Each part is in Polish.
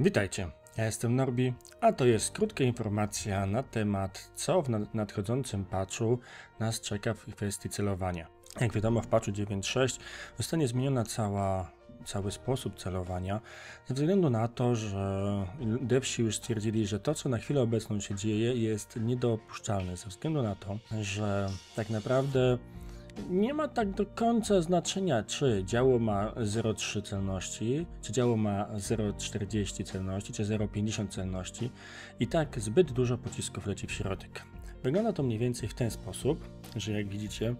Witajcie, ja jestem Norbi, a to jest krótka informacja na temat, co w nadchodzącym patchu nas czeka w kwestii celowania. Jak wiadomo, w patchu 9.6 zostanie zmieniona cała, cały sposób celowania, ze względu na to, że devsi już stwierdzili, że to, co na chwilę obecną się dzieje, jest niedopuszczalne, ze względu na to, że tak naprawdę nie ma tak do końca znaczenia, czy działo ma 0,3 celności, czy działo ma 0,40 celności, czy 0,50 celności. I tak zbyt dużo pocisków leci w środek. Wygląda to mniej więcej w ten sposób, że jak widzicie,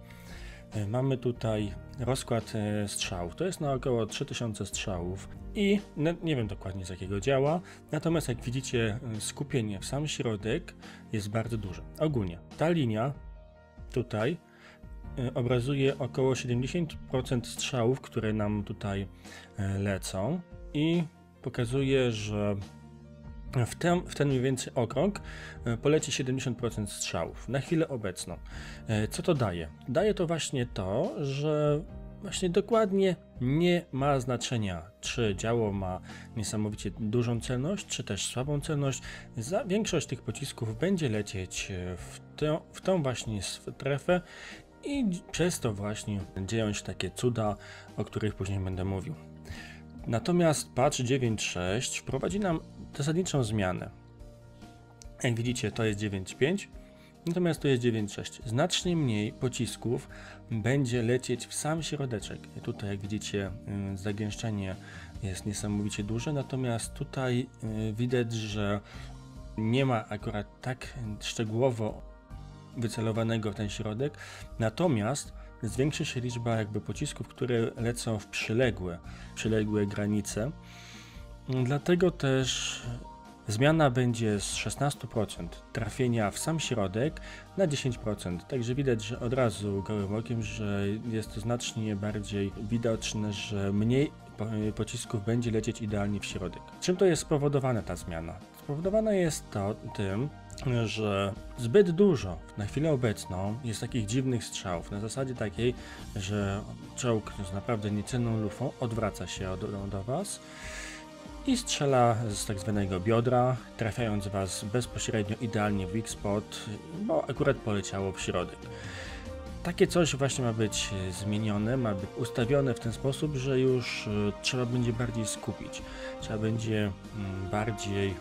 e, mamy tutaj rozkład e, strzałów. To jest na około 3000 strzałów i nie wiem dokładnie z jakiego działa, natomiast jak widzicie, e, skupienie w sam środek jest bardzo duże. Ogólnie ta linia tutaj obrazuje około 70% strzałów, które nam tutaj e, lecą i pokazuje, że w ten, w ten mniej więcej okrąg e, poleci 70% strzałów na chwilę obecną. Co to daje? Daje to właśnie to, że właśnie dokładnie nie ma znaczenia, czy działo ma niesamowicie dużą celność, czy też słabą celność. Za większość tych pocisków będzie lecieć w, w tą właśnie strefę i przez to właśnie dzieją się takie cuda, o których później będę mówił. Natomiast patch 9.6 wprowadzi nam zasadniczą zmianę. Jak widzicie, to jest 9.5, natomiast to jest 9.6. Znacznie mniej pocisków będzie lecieć w sam środeczek. Tutaj, jak widzicie, y, zagęszczenie jest niesamowicie duże, natomiast tutaj y, widać, że nie ma akurat tak szczegółowo wycelowanego w ten środek, natomiast zwiększy się liczba jakby pocisków, które lecą w przyległe, przyległe granice. Dlatego też zmiana będzie z 16% trafienia w sam środek na 10%. Także widać, że od razu gołym okiem, że jest to znacznie bardziej widoczne, że mniej pocisków będzie lecieć idealnie w środek. Czym to jest spowodowane ta zmiana? Spowodowana jest to tym, że zbyt dużo na chwilę obecną jest takich dziwnych strzałów, na zasadzie takiej, że czołg z naprawdę niecenną lufą odwraca się do, do Was i strzela z tak zwanego biodra, trafiając Was bezpośrednio idealnie w weak spot, bo akurat poleciało w środek. Takie coś właśnie ma być zmienione, ma być ustawione w ten sposób, że już e, trzeba będzie bardziej skupić, trzeba będzie mm, bardziej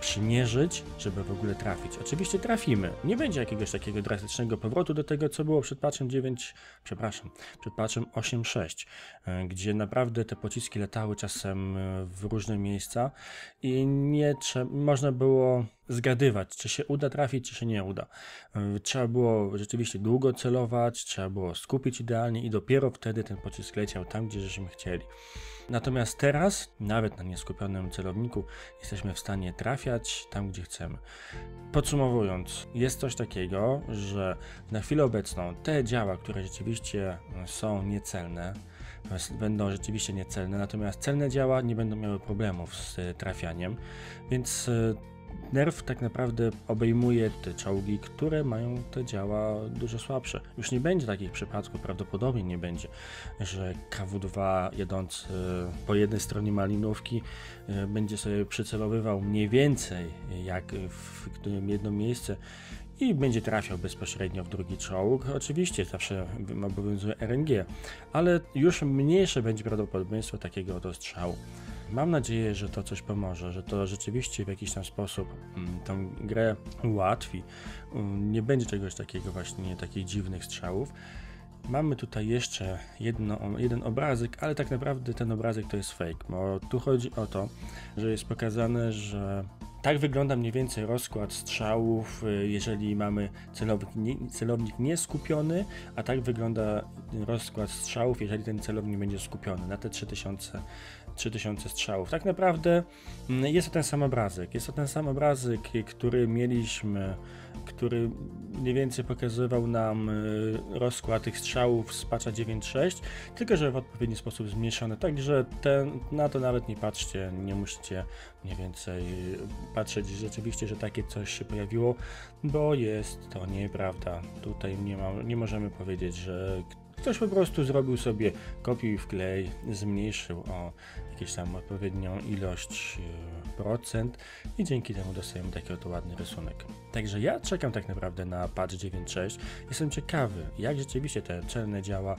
przymierzyć, żeby w ogóle trafić. Oczywiście trafimy. Nie będzie jakiegoś takiego drastycznego powrotu do tego, co było przed patchem 9, przepraszam, przed patchem 8.6, e, gdzie naprawdę te pociski latały czasem e, w różne miejsca i nie można było zgadywać, czy się uda trafić, czy się nie uda. Trzeba było rzeczywiście długo celować, trzeba było skupić idealnie i dopiero wtedy ten pocisk leciał tam, gdzie żeśmy chcieli. Natomiast teraz, nawet na nieskupionym celowniku, jesteśmy w stanie trafiać tam, gdzie chcemy. Podsumowując, jest coś takiego, że na chwilę obecną te działa, które rzeczywiście są niecelne, będą rzeczywiście niecelne, natomiast celne działa nie będą miały problemów z trafianiem, więc Nerw tak naprawdę obejmuje te czołgi, które mają te działa dużo słabsze. Już nie będzie takich przypadków, prawdopodobnie nie będzie, że KW2 jadąc po jednej stronie malinówki e, będzie sobie przycelowywał mniej więcej jak w jedno miejsce i będzie trafiał bezpośrednio w drugi czołg. Oczywiście zawsze obowiązuje RNG, ale już mniejsze będzie prawdopodobieństwo takiego oto strzału. Mam nadzieję, że to coś pomoże, że to rzeczywiście w jakiś tam sposób mm, tą grę ułatwi. Mm, nie będzie czegoś takiego właśnie, takich dziwnych strzałów. Mamy tutaj jeszcze jedno, jeden obrazek, ale tak naprawdę ten obrazek to jest fake, bo tu chodzi o to, że jest pokazane, że tak wygląda mniej więcej rozkład strzałów, y, jeżeli mamy celownik, nie, celownik nieskupiony, a tak wygląda rozkład strzałów, jeżeli ten celownik będzie skupiony na te 3000, 3000 strzałów. Tak naprawdę mm, jest to ten sam obrazek. Jest to ten sam obrazek, który mieliśmy, który mniej więcej pokazywał nam y, rozkład tych strzałów z patcha 9.6, tylko że w odpowiedni sposób zmniejszony. Także ten, na to nawet nie patrzcie, nie musicie mniej więcej patrzeć rzeczywiście, że takie coś się pojawiło, bo jest to nieprawda. Tutaj nie, ma, nie możemy powiedzieć, że Ktoś po prostu zrobił sobie kopiuj wklej, zmniejszył o jakieś tam odpowiednią ilość e, procent i dzięki temu dostajemy taki oto ładny rysunek. Także ja czekam tak naprawdę na patch 9.6. Jestem ciekawy, jak rzeczywiście te celne działa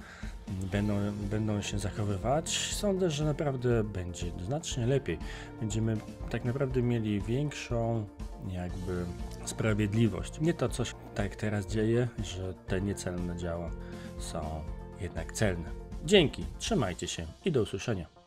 mm, będą, będą się zachowywać. Sądzę, że naprawdę będzie znacznie lepiej. Będziemy tak naprawdę mieli większą jakby sprawiedliwość. Nie to, co się tak teraz dzieje, że te niecelne działa są jednak celne. Dzięki, trzymajcie się i do usłyszenia.